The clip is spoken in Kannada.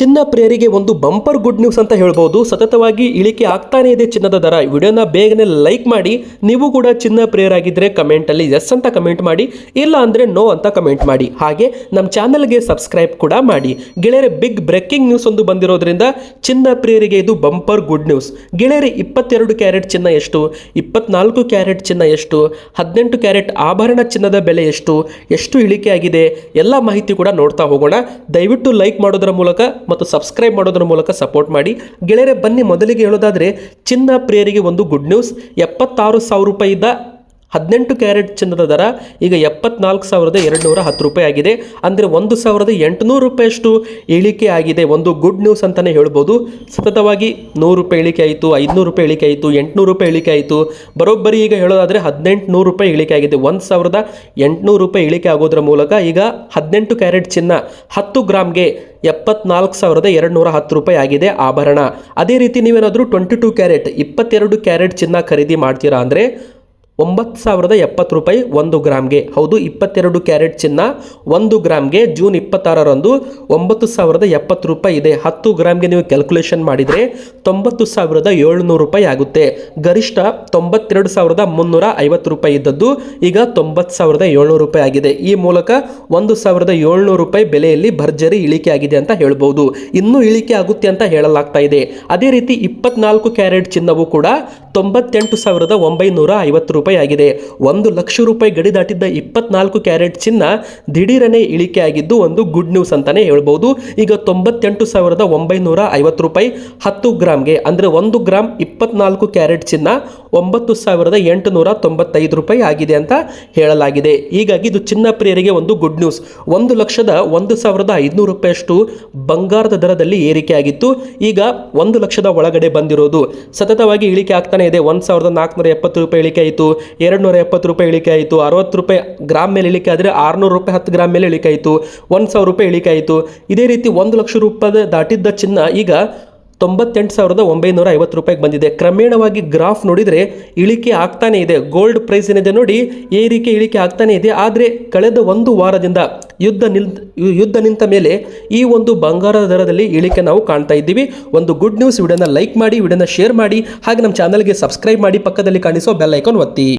ಚಿನ್ನ ಪ್ರಿಯರಿಗೆ ಒಂದು ಬಂಪರ್ ಗುಡ್ ನ್ಯೂಸ್ ಅಂತ ಹೇಳ್ಬೋದು. ಸತತವಾಗಿ ಇಳಿಕೆ ಆಗ್ತಾನೇ ಇದೆ ಚಿನ್ನದ ದರ. ವಿಡಿಯೋನ ಬೇಗನೆ ಲೈಕ್ ಮಾಡಿ. ನೀವು ಕೂಡ ಚಿನ್ನ ಪ್ರಿಯರಾಗಿದ್ದರೆ ಕಮೆಂಟಲ್ಲಿ ಎಸ್ ಅಂತ ಕಮೆಂಟ್ ಮಾಡಿ, ಇಲ್ಲ ಅಂದರೆ ನೋ ಅಂತ ಕಮೆಂಟ್ ಮಾಡಿ. ಹಾಗೆ ನಮ್ಮ ಚಾನಲ್ಗೆ ಸಬ್ಸ್ಕ್ರೈಬ್ ಕೂಡ ಮಾಡಿ. ಗೆಳೆಯರೆ ಬಿಗ್ ಬ್ರೇಕಿಂಗ್ ನ್ಯೂಸ್ ಒಂದು ಬಂದಿರೋದ್ರಿಂದ ಚಿನ್ನ ಪ್ರಿಯರಿಗೆ ಇದು ಬಂಪರ್ ಗುಡ್ ನ್ಯೂಸ್. ಗೆಳೆಯರೆ, ಇಪ್ಪತ್ತೆರಡು ಕ್ಯಾರೆಟ್ ಚಿನ್ನ ಎಷ್ಟು? ಇಪ್ಪತ್ನಾಲ್ಕು ಕ್ಯಾರೆಟ್ ಚಿನ್ನ ಎಷ್ಟು? ಹದಿನೆಂಟು ಕ್ಯಾರೆಟ್ ಆಭರಣ ಚಿನ್ನದ ಬೆಲೆ ಎಷ್ಟು? ಎಷ್ಟು ಇಳಿಕೆ ಆಗಿದೆ? ಎಲ್ಲ ಮಾಹಿತಿ ಕೂಡ ನೋಡ್ತಾ ಹೋಗೋಣ. ದಯವಿಟ್ಟು ಲೈಕ್ ಮಾಡೋದರ ಮೂಲಕ ಮತ್ತು ಸಬ್ಸ್ಕ್ರೈಬ್ ಮಾಡೋದರ ಮೂಲಕ ಸಪೋರ್ಟ್ ಮಾಡಿ. ಗೆಳೆಯರೆ, ಬನ್ನಿ ಮೊದಲಿಗೆ ಹೇಳೋದಾದರೆ, ಚಿನ್ನ ಪ್ರಿಯರಿಗೆ ಒಂದು ಗುಡ್ ನ್ಯೂಸ್ ಎಪ್ಪತ್ತಾರು ಸಾವಿರ ರೂಪಾಯಿದ ಹದಿನೆಂಟು ಕ್ಯಾರೆಟ್ ಚಿನ್ನದ ದರ ಈಗ ಎಪ್ಪತ್ನಾಲ್ಕು ಸಾವಿರದ ಎರಡು ನೂರ ಹತ್ತು ರೂಪಾಯಿ ಆಗಿದೆ. ಅಂದರೆ ಒಂದು ಸಾವಿರದ ಎಂಟುನೂರು ರೂಪಾಯಿಯಷ್ಟು ಇಳಿಕೆ ಆಗಿದೆ. ಒಂದು ಗುಡ್ ನ್ಯೂಸ್ ಅಂತಲೇ ಹೇಳ್ಬೋದು. ಸತತವಾಗಿ ನೂರು ರೂಪಾಯಿ ಇಳಿಕೆ ಆಯಿತು, ಐದುನೂರು ರೂಪಾಯಿ ಇಳಿಕೆ ಆಯಿತು, ಎಂಟುನೂರು ರೂಪಾಯಿ ಇಳಿಕೆ ಆಯಿತು. ಬರೋಬ್ಬರಿ ಈಗ ಹೇಳೋದಾದರೆ ಹದಿನೆಂಟು ನೂರು ರೂಪಾಯಿ ಇಳಿಕೆ ಆಗಿದೆ. ಒಂದು ಸಾವಿರದ ಎಂಟುನೂರು ರೂಪಾಯಿ ಇಳಿಕೆ ಆಗೋದ್ರ ಮೂಲಕ ಈಗ ಹದಿನೆಂಟು ಕ್ಯಾರೆಟ್ ಚಿನ್ನ ಹತ್ತು ಗ್ರಾಮ್ಗೆ ಎಪ್ಪತ್ನಾಲ್ಕು ಸಾವಿರದ ಎರಡು ನೂರ ಹತ್ತು ರೂಪಾಯಿ ಆಗಿದೆ ಆಭರಣ. ಅದೇ ರೀತಿ ನೀವೇನಾದರೂ ಟ್ವೆಂಟಿ ಟೂ ಕ್ಯಾರೆಟ್, ಇಪ್ಪತ್ತೆರಡು ಕ್ಯಾರೆಟ್ ಚಿನ್ನ ಖರೀದಿ ಮಾಡ್ತೀರಾ ಅಂದರೆ ಒಂಬತ್ತು ಸಾವಿರದ ಎಪ್ಪತ್ತು ರೂಪಾಯಿ ಒಂದು ಗ್ರಾಮ್ಗೆ. ಹೌದು, ಇಪ್ಪತ್ತೆರಡು ಕ್ಯಾರೆಟ್ ಚಿನ್ನ ಒಂದು ಗ್ರಾಮ್ಗೆ. ಜೂನ್ ಇಪ್ಪತ್ತಾರರಂದು ಒಂಬತ್ತು ಸಾವಿರದ ಎಪ್ಪತ್ತು ರೂಪಾಯಿ ಇದೆ. ಹತ್ತು ಗ್ರಾಮ್ಗೆ ನೀವು ಕ್ಯಾಲ್ಕುಲೇಷನ್ ಮಾಡಿದರೆ ತೊಂಬತ್ತು ಸಾವಿರದ ಏಳ್ನೂರು ರೂಪಾಯಿ ಆಗುತ್ತೆ. ಗರಿಷ್ಠ ತೊಂಬತ್ತೆರಡು ಸಾವಿರದ ಮುನ್ನೂರ ಐವತ್ತು ರೂಪಾಯಿ ಇದ್ದದ್ದು ಈಗ ತೊಂಬತ್ತು ಸಾವಿರದ ಏಳ್ನೂರು ರೂಪಾಯಿ ಆಗಿದೆ. ಈ ಮೂಲಕ ಒಂದು ಸಾವಿರದ ಏಳ್ನೂರು ರೂಪಾಯಿ ಬೆಲೆಯಲ್ಲಿ ಭರ್ಜರಿ ಇಳಿಕೆ ಆಗಿದೆ ಅಂತ ಹೇಳ್ಬೋದು. ಇನ್ನೂ ಇಳಿಕೆ ಆಗುತ್ತೆ ಅಂತ ಹೇಳಲಾಗ್ತಾ ಇದೆ. ಅದೇ ರೀತಿ ಇಪ್ಪತ್ನಾಲ್ಕು ಕ್ಯಾರೆಟ್ ಚಿನ್ನವು ಕೂಡ ತೊಂಬತ್ತೆಂಟು ಸಾವಿರದ ಒಂಬೈನೂರ ಐವತ್ತು ರೂಪಾಯಿ ಆಗಿದೆ ಒಂದು ಲಕ್ಷ ರೂಪಾಯಿ ಗಡಿ ದಾಟಿದ್ದ ಇಪ್ಪತ್ನಾಲ್ಕು ಕ್ಯಾರೆಟ್ ಚಿನ್ನ ದಿಢೀರನೇ ಇಳಿಕೆ ಆಗಿದ್ದು ಒಂದು ಗುಡ್ ನ್ಯೂಸ್ ಅಂತಾನೆ ಹೇಳ್ಬೋದು. ಈಗ ತೊಂಬತ್ತೆಂಟು ಸಾವಿರದ ಒಂಬೈನೂರ ಐವತ್ತು ರೂಪಾಯಿ ಹತ್ತು ಗ್ರಾಮ್ಗೆ, ಅಂದರೆ ಒಂದು ಗ್ರಾಮ್ ಇಪ್ಪತ್ನಾಲ್ಕು ಕ್ಯಾರೆಟ್ ಚಿನ್ನ ಒಂಬತ್ತು ಸಾವಿರದ ಎಂಟುನೂರ ತೊಂಬತ್ತೈದು ರೂಪಾಯಿ ಆಗಿದೆ ಅಂತ ಹೇಳಲಾಗಿದೆ. ಹೀಗಾಗಿ ಇದು ಚಿನ್ನ ಪ್ರಿಯರಿಗೆ ಒಂದು ಗುಡ್ ನ್ಯೂಸ್ ಒಂದು ಲಕ್ಷದ ಒಂದು ಸಾವಿರದ ಐದುನೂರು ರೂಪಾಯಿಯಷ್ಟು ಬಂಗಾರದ ದರದಲ್ಲಿ ಏರಿಕೆ ಆಗಿತ್ತು. ಈಗ ಒಂದು ಲಕ್ಷದ ಒಳಗಡೆ ಬಂದಿರೋದು. ಸತತವಾಗಿ ಇಳಿಕೆ ಆಗ್ತಾನೆ ಇದೆ. ಒಂದು ಸಾವಿರದ ನಾಲ್ಕುನೂರ ಎಪ್ಪತ್ತು ರೂಪಾಯಿ ಇಳಿಕೆ ಆಯಿತು. ಎರಡು ನೂರ ಎಪ್ಪತ್ತು ರೂಪಾಯಿ ಇಳಿಕೆ ಆಯಿತು. ಅರವತ್ತು ರೂಪಾಯಿ ಗ್ರಾಮ್ ಮೇಲೆ ಇಳಿಕೆ ಆದರೆ ಆರುನೂರು ರೂಪಾಯಿ ಹತ್ತು ಗ್ರಾಮ್ ಮೇಲೆ ಇಳಿಕೆ ಆಯಿತು. ಒಂದು ಸಾವಿರ ರೂಪಾಯಿ ಇಳಿಕೆ ಆಯಿತು. ಇದೇ ರೀತಿ ಒಂದು ಲಕ್ಷ ರೂಪಾಯಿ ದಾಟಿದ್ದ ಚಿನ್ನ ಈಗ ತೊಂಬತ್ತೆಂಟು ಸಾವಿರದ ಒಂಬೈನೂರ ಐವತ್ತು ರೂಪಾಯಿಗೆ ಬಂದಿದೆ. ಕ್ರಮೇಣವಾಗಿ ಗ್ರಾಫ್ ನೋಡಿದರೆ ಇಳಿಕೆ ಆಗ್ತಾನೆ ಇದೆ. ಗೋಲ್ಡ್ ಪ್ರೈಸ್ ಏನಿದೆ ನೋಡಿ ಏರಿಕೆ ಇಳಿಕೆ ಆಗ್ತಾನೆ ಇದೆ. ಆದರೆ ಕಳೆದ ಒಂದು ವಾರದಿಂದ ಯುದ್ಧ ನಿಲ್, ಯುದ್ಧ ನಿಂತ ಮೇಲೆ ಈ ಒಂದು ಬಂಗಾರದ ದರದಲ್ಲಿ ಇಳಿಕೆ ನಾವು ಕಾಣ್ತಾ ಇದ್ದೀವಿ. ಒಂದು ಗುಡ್ ನ್ಯೂಸ್ ವಿಡಿಯೋನ ಲೈಕ್ ಮಾಡಿ, ವಿಡಿಯೋನ ಶೇರ್ ಮಾಡಿ, ಹಾಗೆ ನಮ್ಮ ಚಾನಲ್ಗೆ ಸಬ್ಸ್ಕ್ರೈಬ್ ಮಾಡಿ, ಪಕ್ಕದಲ್ಲಿ ಕಾಣಿಸೋ ಬೆಲ್ ಐಕಾನ್ ಒತ್ತಿ.